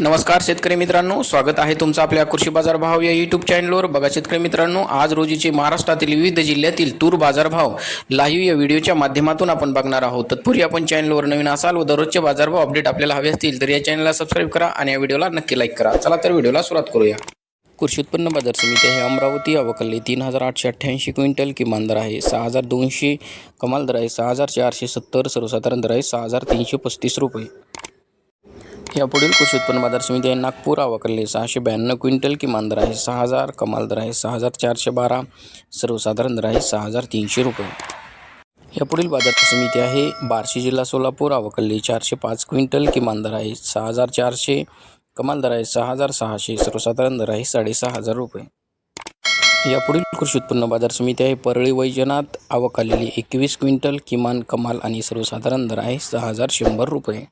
नमस्कार शेतकरी मित्रांनो स्वागत आहे तुमचं आपल्या कृषी बाजार भाव या युट्यूब चॅनलवर बघा शेतकरी मित्रांनो आज रोजीचे महाराष्ट्रातील विविध जिल्ह्यातील तूर बाजारभाव लाईव्ह या व्हिडिओच्या माध्यमातून आपण बघणार आहोत. तत्पूर्वी आपण चॅनलवर नवीन असाल व दररोजचे बाजारभाव अपडेट आपल्याला हवे असतील तर या चॅनलला सबस्क्राईब करा आणि या व्हिडिओला नक्की लाईक करा. चला तर व्हिडिओला सुरुवात करूया. कृषी उत्पन्न बाजार समिती आहे अमरावती अवकल्ली तीन हजार आठशे अठ्ठ्याऐंशी क्विंटल किमान दर आहे. सहा हजार दोनशे कमाल दर आहे. सहा हजार चारशे सत्तर सर्वसाधारण दर आहे. सहा हजार तीनशे पस्तीस रुपये. यापुढील कृषी उत्पन्न बाजार समिती आहे नागपूर अवकल्ले सहाशे ब्याण्णव क्विंटल किमान दर आहे सहा हजार कमाल दर आहे सहा हजार चारशे बारा सर्वसाधारण दर आहे सहा हजार तीनशे रुपये. यापुढील बाजार समिती आहे बार्शी जिल्हा सोलापूर अवकल्ली चारशे पाच क्विंटल किमान दर आहे सहा हजार चारशे कमाल दर आहे सहा हजार सहाशे सर्वसाधारण दर आहे साडेसहा हजार रुपये. यापुढील कृषी उत्पन्न बाजार समिती आहे परळी वैजनाथ आवक आलेली एकवीस क्विंटल किमान कमाल आणि सर्वसाधारण दर आहे सहा हजार शंभर रुपये.